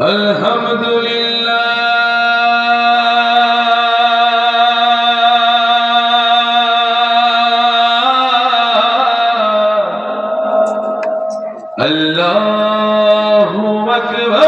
الحمد لله. الله أكبر.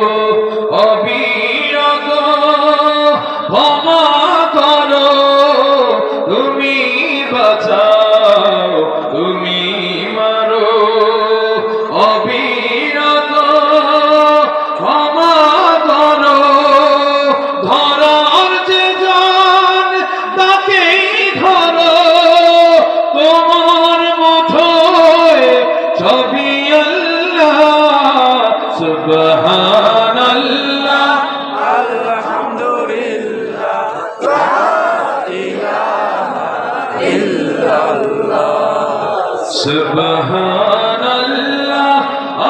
الله সুবহানাল্লাহ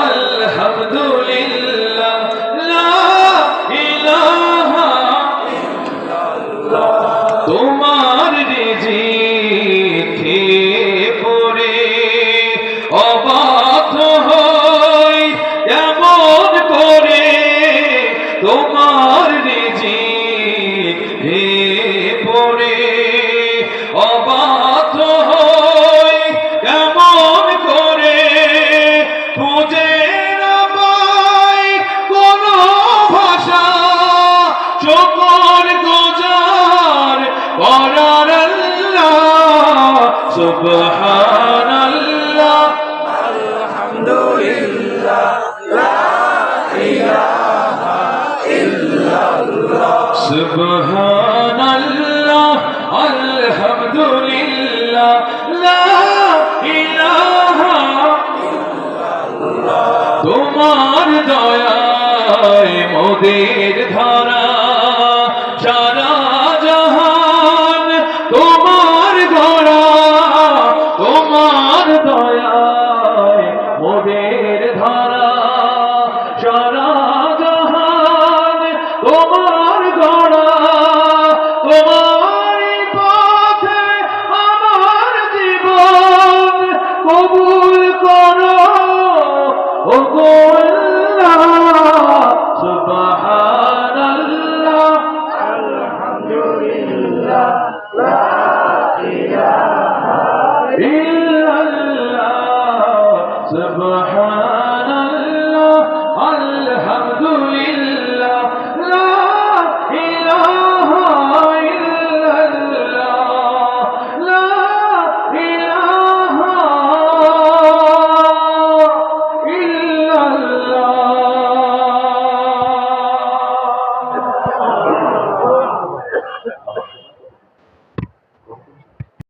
আলহামদুলিল্লাহ লা ইলাহা তোমার রিজিকে পড়ে অবাধ হই এমন করে তোমার রিজিকে الله সুবহানাল্লাহ আলহামদুলিল্লাহ লা ইলাহা তোমার দয়ায় মোদের ধরা সারা জাহান তোমার গড়া তোমার দয়ায় মোদের ধরা বড় ও গো সুবহানাল্লাহ। আলহামদুলিল্লাহ লা ইলাহা